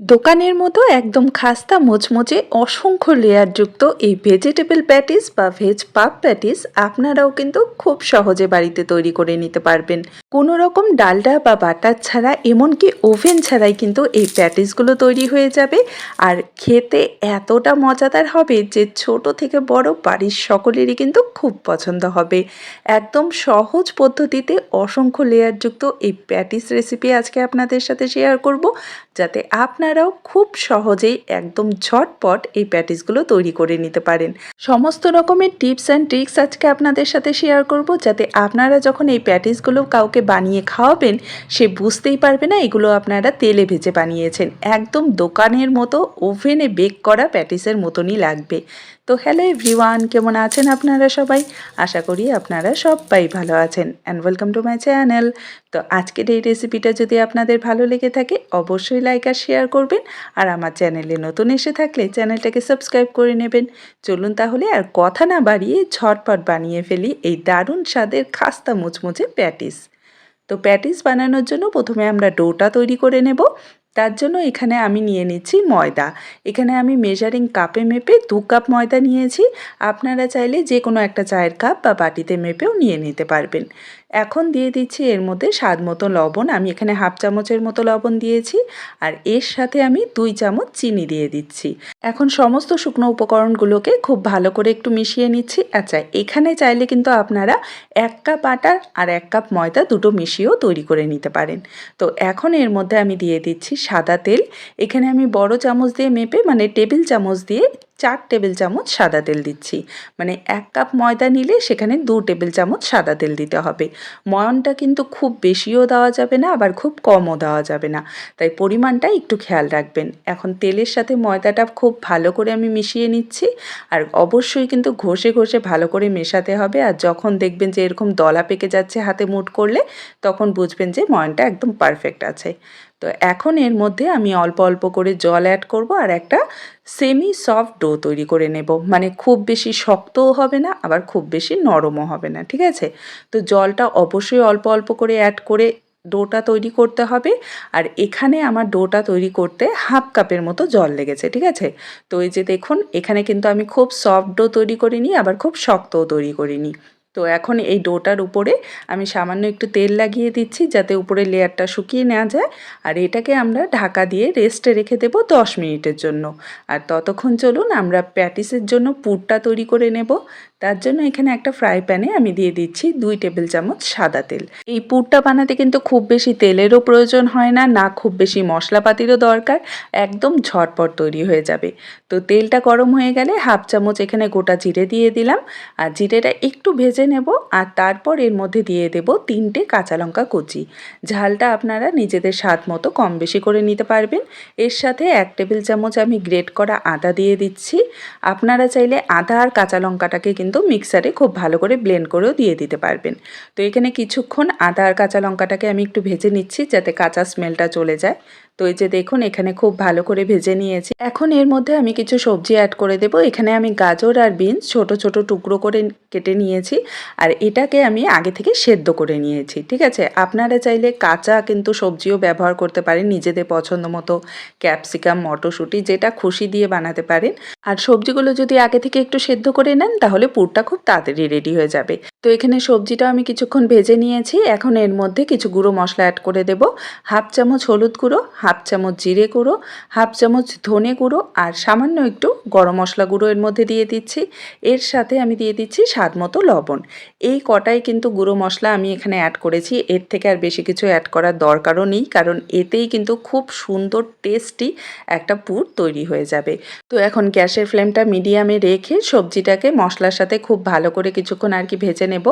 দোকানের মতো একদম খাস্তা, মুচমুচে, অসংখ্য লেয়ারযুক্ত এই ভেজিটেবল প্যাটিস বা ভেজ পাপ প্যাটিস আপনারাও কিন্তু খুব সহজে বাড়িতে তৈরি করে নিতে পারবেন। কোনো রকম ডালডা বা বাটার ছাড়া, এমনকি ওভেন ছাড়াই কিন্তু এই প্যাটিসগুলো তৈরি হয়ে যাবে। আর খেতে এতটা মজাদার হবে যে ছোট থেকে বড় বাড়ির সকলেরই কিন্তু খুব পছন্দ হবে। একদম সহজ পদ্ধতিতে অসংখ্য লেয়ারযুক্ত এই প্যাটিস রেসিপি আজকে আপনাদের সাথে শেয়ার করব, যাতে আপনারাও খুব সহজেই একদম ঝটপট এই প্যাটিসগুলো তৈরি করে নিতে পারেন। সমস্ত রকমের টিপস অ্যান্ড ট্রিক্স আজকে আপনাদের সাথে শেয়ার করব যাতে আপনারা যখন এই প্যাটিসগুলো কাউকে বানিয়ে খাওয়াবেন, সে বুঝতেই পারবে না এগুলো আপনারা তেলে ভেজে বানিয়েছেন। একদম দোকানের মতো ওভেনে বেক করা প্যাটিসের মতনই লাগবে। তো হ্যালো এভরিওয়ান কেমন আছেন আপনারা সবাই? আশা করি আপনারা সবাই ভালো আছেন and welcome to my channel তো আজকের এই রেসিপিটা যদি আপনাদের ভালো লেগে থাকে, অবশ্যই লাইক আর শেয়ার করবেন আর আমার চ্যানেলে নতুন এসে থাকলে চ্যানেলটাকে সাবস্ক্রাইব করে নেবেন। চলুন তাহলে আর কথা না বাড়িয়ে ঝটপট বানিয়ে ফেলি এই দারুণ স্বাদের খাস্তা মুচমুচে প্যাটিস। তো প্যাটিস বানানোর জন্য প্রথমে আমরা ডোটা তৈরি করে নেব। তার জন্য এখানে আমি নিয়ে নিচ্ছি ময়দা। এখানে আমি মেজারিং কাপে মেপে দু কাপ ময়দা নিয়েছি। আপনারা চাইলে যে কোনো একটা চায়ের কাপ বা বাটিতে মেপেও নিয়ে নিতে পারবেন। এখন দিয়ে দিচ্ছি এর মধ্যে স্বাদ মতো লবণ। আমি এখানে হাফ চামচের মতো লবণ দিয়েছি আর এর সাথে আমি দুই চামচ চিনি দিয়ে দিচ্ছি। এখন সমস্ত শুকনো উপকরণগুলোকে খুব ভালো করে একটু মিশিয়ে নিচ্ছি। আচ্ছা এখানে চাইলে কিন্তু আপনারা এক কাপ আটা আর এক কাপ ময়দা দুটো মিশিয়েও তৈরি করে নিতে পারেন। তো এখন এর মধ্যে আমি দিয়ে দিচ্ছি সাদা তেল। এখানে আমি বড় চামচ দিয়ে মেপে মানে টেবিল চামচ দিয়ে চার টেবিল চামচ সাদা তেল দিচ্ছি। মানে এক কাপ ময়দা নিলে সেখানে দু টেবিল চামচ সাদা তেল দিতে হবে। ময়নটা কিন্তু খুব বেশিও দেওয়া যাবে না, আবার খুব কমও দেওয়া যাবে না। তাই পরিমাণটা একটু খেয়াল রাখবেন। এখন তেলের সাথে ময়দাটা খুব ভালো করে আমি মিশিয়ে নিচ্ছি। আর অবশ্যই কিন্তু ঘষে ঘষে ভালো করে মেশাতে হবে। আর যখন দেখবেন যে এরকম দলা পেকে যাচ্ছে হাতে মুট করলে, তখন বুঝবেন যে ময়নটা একদম পারফেক্ট আছে। তো এখন এর মধ্যে আমি অল্প অল্প করে জল অ্যাড করব আর একটা সেমি সফট ডো তৈরি করে নেব। মানে খুব বেশি শক্তও হবে না, আবার খুব বেশি নরমও হবে না, ঠিক আছে? তো জলটা অবশ্যই অল্প অল্প করে অ্যাড করে ডোটা তৈরি করতে হবে। আর এখানে আমার ডোটা তৈরি করতে হাফ কাপের মতো জল লেগেছে, ঠিক আছে? তো এই যে দেখুন, এখানে কিন্তু আমি খুব সফট ডো তৈরি করিনি, আবার খুব শক্তও তৈরি করিনি। তো এখন এই ডোটার উপরে আমি সামান্য একটু তেল লাগিয়ে দিচ্ছি যাতে উপরে লেয়ারটা শুকিয়ে নেওয়া যায়। আর এটাকে আমরা ঢাকা দিয়ে রেস্টে রেখে দেবো দশ মিনিটের জন্য। আর ততক্ষণ চলুন আমরা প্যাটিসের জন্য পুরটা তৈরি করে নেব। তার জন্য এখানে একটা ফ্রাই প্যানে আমি দিয়ে দিচ্ছি দুই টেবিল চামচ সাদা তেল। এই পুরটা বানাতে কিন্তু খুব বেশি তেলেরও প্রয়োজন হয় না না খুব বেশি মশলাপাতিরও দরকার, একদম ঝটপট তৈরি হয়ে যাবে। তো তেলটা গরম হয়ে গেলে হাফ চামচ এখানে গোটা জিরে দিয়ে দিলাম, আর জিরেটা একটু ভেজে নেব, আর তারপর এর মধ্যে দিয়ে দেব তিনটে কাঁচা লঙ্কা কুচি। ঝালটা আপনারা নিজেদের স্বাদ মতো কম বেশি করে নিতে পারবেন। এর সাথে এক টেবিল চামচ আমি গ্রেট করা আদা দিয়ে দিচ্ছি। আপনারা চাইলে আদা আর কাঁচা লঙ্কাটাকে কিন্তু কিন্তু মিক্সারে খুব ভালো করে ব্লেন্ড করেও দিয়ে দিতে পারবেন। তো এখানে কিছুক্ষণ আদা আর কাঁচা লঙ্কাটাকে আমি একটু ভেজে নিচ্ছি যাতে কাঁচা স্মেলটা চলে যায়। তো এই যে দেখুন, এখানে খুব ভালো করে ভেজে নিয়েছি। এখন এর মধ্যে আমি কিছু সবজি অ্যাড করে দেব। এখানে আমি গাজর আর বিনস ছোট ছোট টুকরো করে কেটে নিয়েছি। আর এটাকে আমি আগে থেকে সেদ্ধ করে নিয়েছি, ঠিক আছে? আপনারা চাইলে কাঁচা কিন্তু সবজিও ব্যবহার করতে পারেন, নিজেদের পছন্দ মতো ক্যাপসিকাম, মটরশুঁটি, যেটা খুশি দিয়ে বানাতে পারেন। আর সবজিগুলো যদি আগে থেকে একটু সেদ্ধ করে নেন, তাহলে পুরটা খুব তাড়াতাড়ি রেডি হয়ে যাবে। তো এখানে সবজিটা আমি কিছুক্ষণ ভেজে নিয়েছি। এখন এর মধ্যে কিছু গুঁড়ো মশলা অ্যাড করে দেব। হাফ চামচ হলুদ গুঁড়ো হাফ চামচ জিরে গুঁড়ো, হাফ চামচ ধনে গুঁড়ো আর সামান্য একটু গরম মশলা গুঁড়ো এর মধ্যে দিয়ে দিচ্ছি। এর সাথে আমি দিয়ে দিচ্ছি স্বাদ মতো লবণ। এই কটাই কিন্তু গুঁড়ো মশলা আমি এখানে অ্যাড করেছি। এর থেকে আর বেশি কিছু অ্যাড করার দরকারও নেই, কারণ এতেই কিন্তু খুব সুন্দর টেস্টি একটা পুর তৈরি হয়ে যাবে। তো এখন গ্যাসের ফ্লেমটা মিডিয়ামে রেখে সবজিটাকে মশলার সাথে খুব ভালো করে কিছুক্ষণ আর কি ভেজে নেব।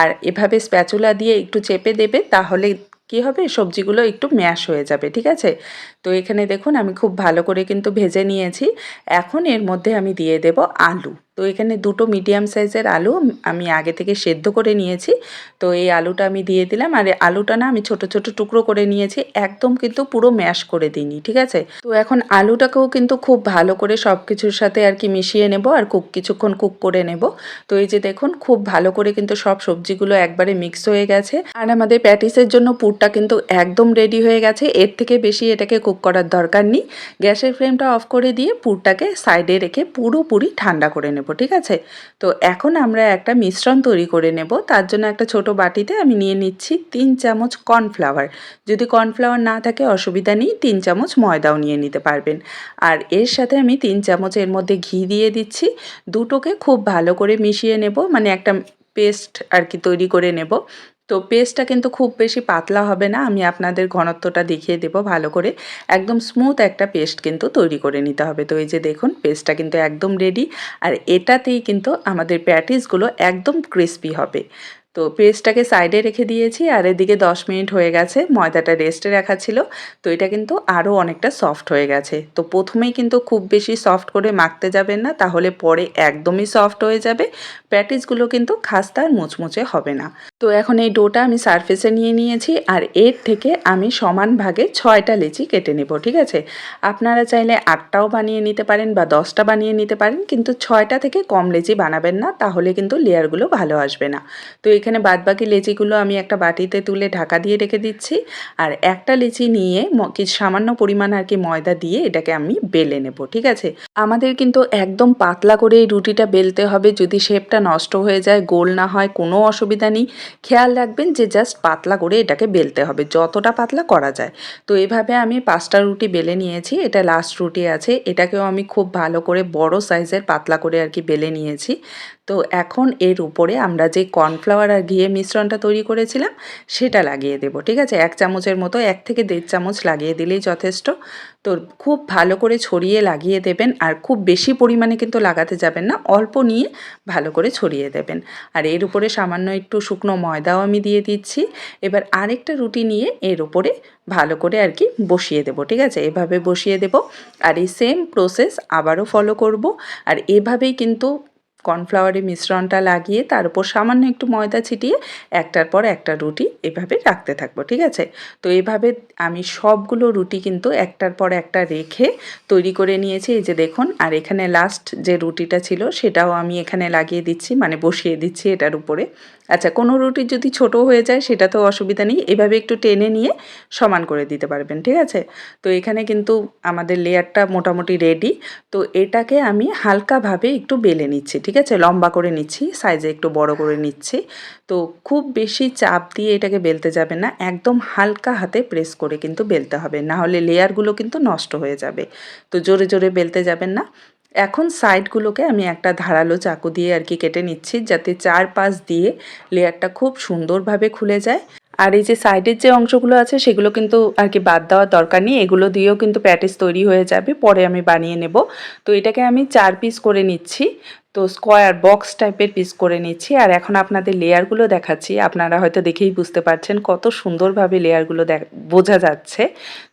আর এভাবে স্প্যাচুলা দিয়ে একটু চেপে দেবে, তাহলে কি হবে? সবজিগুলো একটু ম্যাশ হয়ে যাবে, ঠিক আছে? তো এখানে দেখুন, আমি খুব ভালো করে কিন্তু ভেজে নিয়েছি। এখন এর মধ্যে আমি দিয়ে দেব আলু। তো এখানে দুটো মিডিয়াম সাইজের আলু আমি আগে থেকে সেদ্ধ করে নিয়েছি। তো এই আলুটা আমি দিয়ে দিলাম আর আলুটা না আমি ছোট ছোট টুকরো করে নিয়েছি। একদম কিন্তু পুরো ম্যাশ করে দিইনি, ঠিক আছে? তো এখন আলুটাকেও কিন্তু খুব ভালো করে সব কিছুর সাথে আর কি মিশিয়ে নেব আর কুক কিছুক্ষণ কুক করে নেব। তো এই যে দেখুন, খুব ভালো করে কিন্তু সব সবজিগুলো একবারে মিক্স হয়ে গেছে। আর আমাদের প্যাটিসের জন্য পুরটা কিন্তু একদম রেডি হয়ে গেছে। এর থেকে বেশি এটাকে কুক করার দরকার নেই। গ্যাসের ফ্লেমটা অফ করে দিয়ে পুরটাকে সাইডে রেখে পুরোপুরি ঠান্ডা করে নেব। ঠিক আছে? তো এখন আমরা একটা মিশ্রণ তৈরি করে নেব। তার জন্য একটা ছোট বাটিতে আমি নিয়ে নিচ্ছি তিন চামচ কর্নফ্লাওয়ার। যদি কর্নফ্লাওয়ার না থাকে, অসুবিধা নেই, তিন চামচ ময়দাও নিয়ে নিতে পারবেন। আর এর সাথে আমি তিন চামচ এর মধ্যে ঘি দিয়ে দিচ্ছি। দুটোকে খুব ভালো করে মিশিয়ে নেব মানে একটা পেস্ট আর কি তৈরি করে নেব। তো পেস্টটা কিন্তু খুব বেশি পাতলা হবে না। আমি আপনাদের ঘনত্বটা দেখিয়ে দেব ভালো করে। একদম স্মুথ একটা পেস্ট কিন্তু তৈরি করে নিতে হবে। তো এই যে দেখুন পেস্টটা কিন্তু একদম রেডি আর এটাতেই কিন্তু আমাদের প্যাটিসগুলো একদম ক্রিস্পি হবে। তো পেস্টটাকে সাইডে রেখে দিয়েছি আর এদিকে দশ মিনিট হয়ে গেছে, ময়দাটা রেস্টে রাখা ছিল। তো এটা কিন্তু আরও অনেকটা সফট হয়ে গেছে। তো প্রথমেই কিন্তু খুব বেশি সফট করে মাখতে যাবেন না, তাহলে পরে একদমই সফট হয়ে যাবে। প্যাটিসগুলো কিন্তু খাস্তা আর মুচমুচে হবে না। তো এখন এই ডোটা আমি সারফেসে নিয়ে নিয়েছি আর এর থেকে আমি সমান ভাগে ছয়টা লেচি কেটে নেব, ঠিক আছে? আপনারা চাইলে আটটাও বানিয়ে নিতে পারেন বা দশটা বানিয়ে নিতে পারেন, কিন্তু ছয়টা থেকে কম লেচি বানাবেন না, তাহলে কিন্তু লেয়ারগুলো ভালো আসবে না। তো এখানে বাদবাকি লেচিগুলো আমি একটা বাটিতে তুলে ঢাকা দিয়ে রেখে দিচ্ছি। আর একটা লেচি নিয়ে কিছু সামান্য পরিমাণ আর কি ময়দা দিয়ে এটাকে আমি বেলে নেব, ঠিক আছে? আমাদের কিন্তু একদম পাতলা করে এই রুটিটা বেলতে হবে। যদি শেপটা নষ্ট হয়ে যায়, গোল না হয়, কোনো অসুবিধা নেই। খেয়াল রাখবেন যে জাস্ট পাতলা করে এটাকে বেলতে হবে, যতটা পাতলা করা যায়। তো এভাবে আমি পাঁচটা রুটি বেলে নিয়েছি, এটা লাস্ট রুটি আছে। এটাকেও আমি খুব ভালো করে বড় সাইজের পাতলা করে আর কি বেলে নিয়েছি। তো এখন এর উপরে আমরা যে কর্নফ্লাওয়ার আর ঘিয়ে মিশ্রণটা তৈরি করেছিলাম, সেটা লাগিয়ে দেব, ঠিক আছে? এক চামচের মতো, এক থেকে দেড় চামচ লাগিয়ে দিলেই যথেষ্ট। তো খুব ভালো করে ছড়িয়ে লাগিয়ে দেবেন, আর খুব বেশি পরিমাণে কিন্তু লাগাতে যাবেন না, অল্প নিয়ে ভালো করে ছড়িয়ে দেবেন। আর এর উপরে সামান্য একটু শুকনো ময়দাও আমি দিয়ে দিচ্ছি। এবার আরেকটা রুটি নিয়ে এর উপরে ভালো করে আর কি বসিয়ে দেব, ঠিক আছে? এভাবে বসিয়ে দেব, আর এই সেম প্রসেস আবারও ফলো করব। আর এভাবেই কিন্তু কর্নফ্লাওয়ারের মিশ্রণটা লাগিয়ে তার উপর সামান্য একটু ময়দা ছিটিয়ে একটার পর একটা রুটি এভাবে রাখতে থাকব, ঠিক আছে? তো এভাবে আমি সবগুলো রুটি কিন্তু একটার পর একটা রেখে তৈরি করে নিয়েছি। এই যে দেখুন, আর এখানে লাস্ট যে রুটিটা ছিল সেটাও আমি এখানে লাগিয়ে দিচ্ছি মানে বসিয়ে দিচ্ছি এটার উপরে। আচ্ছা কোনো রুটি যদি ছোট হয়ে যায় সেটা তো অসুবিধা নেই, এভাবে একটু টেনে নিয়ে সমান করে দিতে পারবেন, ঠিক আছে? তো এখানে কিন্তু আমাদের লেয়ারটা মোটামুটি রেডি তো এটাকে আমি হালকাভাবে একটু বেলে নিচ্ছি, ঠিক আছে? লম্বা করে নিচ্ছি সাইজে একটু বড় করে নিচ্ছি। তো খুব বেশি চাপ দিয়ে এটাকে বেলতে যাবে না, একদম হালকা হাতে প্রেস করে কিন্তু বেলতে হবে। না হলে লেয়ারগুলো কিন্তু নষ্ট হয়ে যাবে। তো জোরে জোরে বেলতে যাবেন না। এখন সাইডগুলোকে আমি একটা ধারালো চাকু দিয়ে আর কি কেটে নিচ্ছি, যাতে চার পাশ দিয়ে লেয়ারটা খুব সুন্দরভাবে খুলে যায়। আর এই যে সাইডের যে অংশগুলো আছে, সেগুলো কিন্তু আর কি বাদ দেওয়ার দরকার নেই। এগুলো দিয়েও কিন্তু প্যাটিস তৈরি হয়ে যাবে। পরে আমি বানিয়ে নেব। তো এটাকে আমি চার পিস করে নিচ্ছি। তো স্কোয়ার বক্স টাইপের পিস করে নিচ্ছি। আর এখন আপনাদের লেয়ারগুলো দেখাচ্ছি। আপনারা হয়তো দেখেই বুঝতে পারছেন কত সুন্দরভাবে লেয়ারগুলো বোঝা যাচ্ছে।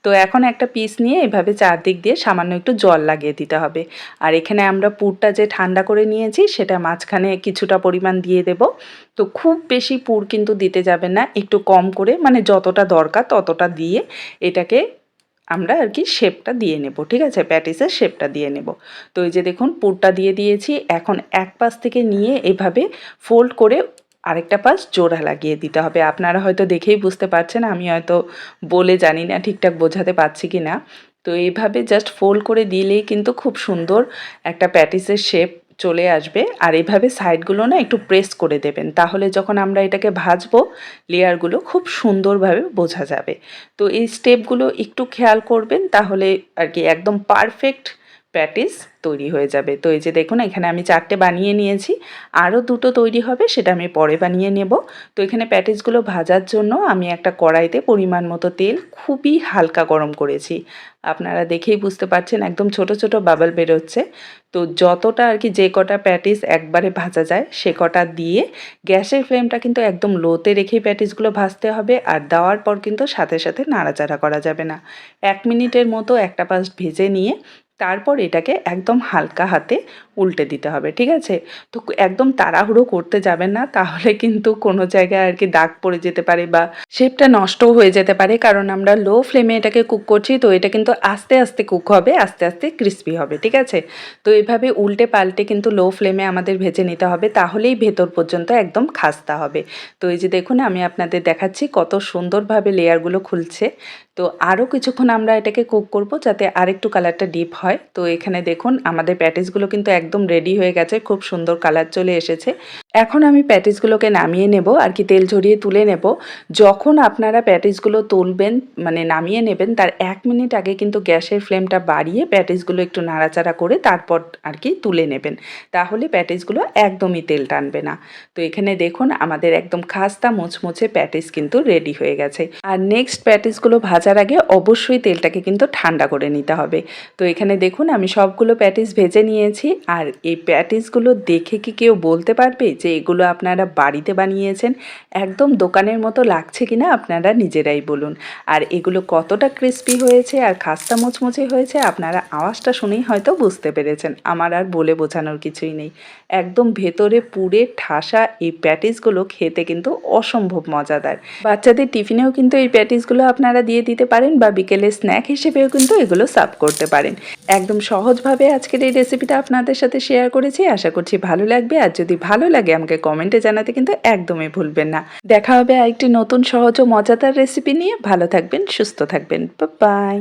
তো এখন একটা পিস নিয়ে এভাবে চারদিক দিয়ে সামান্য একটু জল লাগিয়ে দিতে হবে। আর এখানে আমরা পুরটা যে ঠান্ডা করে নিয়েছি, সেটা মাঝখানে কিছুটা পরিমাণ দিয়ে দেব। তো খুব বেশি পুর কিন্তু দিতে যাবে না। একটু কম করে মানে যতটা দরকার ততটা দিয়ে এটাকে আমরা আর কি শেপটা দিয়ে নেব, ঠিক আছে? প্যাটিসের শেপটা দিয়ে নেব। তো এই যে দেখুন, পুরটা দিয়ে দিয়েছি। এখন এক পাশ থেকে নিয়ে এভাবে ফোল্ড করে আরেকটা পাশ জোড়া লাগিয়ে দিতে হবে। আপনারা হয়তো দেখেই বুঝতে পারছেন, আমি হয়তো বলে জানি না, ঠিকঠাক বোঝাতে পারছি কি না তো এইভাবে জাস্ট ফোল্ড করে দিলেই কিন্তু খুব সুন্দর একটা প্যাটিসের শেপ চলে আসবে। আর এভাবে সাইডগুলো না একটু প্রেস করে দেবেন। তাহলে যখন আমরা এটাকে ভাজবো, লেয়ারগুলো খুব সুন্দরভাবে বোঝা যাবে। তো এই স্টেপগুলো একটু খেয়াল করবেন, তাহলে আর কি একদম পারফেক্ট প্যাটিস তৈরি হয়ে যাবে। তো এই যে দেখুন, এখানে আমি চারটে বানিয়ে নিয়েছি। আরও দুটো তৈরি হবে, সেটা আমি পরে বানিয়ে নেব। তো এখানে প্যাটিসগুলো ভাজার জন্য আমি একটা কড়াইতে পরিমাণ মতো তেল খুবই হালকা গরম করেছি। আপনারা দেখেই বুঝতে পারছেন, একদম ছোট ছোট বাবল বেরোচ্ছে। তো যতটা আর কি যে কটা প্যাটিস একবারে ভাজা যায়, সে কটা দিয়ে গ্যাসের ফ্লেমটা কিন্তু একদম লোতে রেখেই প্যাটিসগুলো ভাজতে হবে। আর দেওয়ার পর কিন্তু সাথে সাথে নাড়াচাড়া করা যাবে না। এক মিনিটের মতো একটা পাশ ভেজে নিয়ে তারপর এটাকে একদম হালকা হাতে উল্টে দিতে হবে, ঠিক আছে? তো একদম তাড়াহুড়ো করতে যাবেন না, তাহলে কিন্তু কোনো জায়গায় আর কি দাগ পড়ে যেতে পারে বা শেপটা নষ্টও হয়ে যেতে পারে, কারণ আমরা লো ফ্লেমে এটাকে কুক করছি, তো এটা কিন্তু আস্তে আস্তে কুক হবে, আস্তে আস্তে ক্রিস্পি হবে, ঠিক আছে? তো এভাবে উল্টে পাল্টে কিন্তু লো ফ্লেমে আমাদের ভেজে নিতে হবে, তাহলেই ভেতর পর্যন্ত একদম খাস্তা হবে। তো এই যে দেখুন, আমি আপনাদের দেখাচ্ছি কত সুন্দরভাবে লেয়ারগুলো খুলছে তো আরও কিছুক্ষণ আমরা এটাকে কুক করব যাতে আরেকটু কালারটা ডিপ হয়। তো এখানে দেখুন, আমাদের প্যাটিসগুলো কিন্তু একদম রেডি হয়ে গেছে, খুব সুন্দর কালার চলে এসেছে। এখন আমি প্যাটিসগুলোকে নামিয়ে নেব আর কি, তেল ঝরিয়ে তুলে নেব। যখন আপনারা প্যাটিসগুলো তুলবেন মানে নামিয়ে নেবেন, তার এক মিনিট আগে কিন্তু গ্যাসের ফ্লেমটা বাড়িয়ে প্যাটিসগুলো একটু নাড়াচাড়া করে তারপর আর কি তুলে নেবেন। তাহলে প্যাটিসগুলো একদমই তেল টানবে না। তো এখানে দেখুন, আমাদের একদম খাস্তা মুচমুচে প্যাটিস কিন্তু রেডি হয়ে গেছে। আর নেক্সট প্যাটিসগুলো ভাজার আগে অবশ্যই তেলটাকে কিন্তু ঠান্ডা করে নিতে হবে। তো এখানে দেখুন, আমি সবগুলো প্যাটিস ভেজে নিয়েছি। আর এই প্যাটিসগুলো দেখে কি কেউ বলতে পারবে যে এগুলো আপনারা বাড়িতে বানিয়েছেন, একদম দোকানের মতো লাগছে কিনা আপনারা নিজেরাই বলুন। আর এগুলো কতটা ক্রিস্পি হয়েছে আর খাস্তা মুচমুচে হয়েছে আপনারা আওয়াজটা শুনেই হয়তো বুঝতে পেরেছেন। আমার আর বলে বোঝানোর কিছুই নেই। একদম ভেতরে পুরে ঠাসা এই প্যাটিসগুলো খেতে কিন্তু অসম্ভব মজাদার। বাচ্চাদের টিফিনেও কিন্তু এই প্যাটিসগুলো আপনারা দিয়ে দিতে পারেন বা বিকেলে স্ন্যাক হিসেবেও কিন্তু এগুলো সার্ভ করতে পারেন। একদম সহজভাবে আজকের এই রেসিপিটা আপনাদের সাথে শেয়ার করেছি। আশা করছি ভালো লাগবে। আর যদি ভালো লাগে আমাকে কমেন্টে জানাতে কিন্তু একদমই ভুলবেন না। দেখা হবে আরেকটি নতুন সহজ ও মজাদার রেসিপি নিয়ে। ভালো থাকবেন, সুস্থ থাকবেন। বাই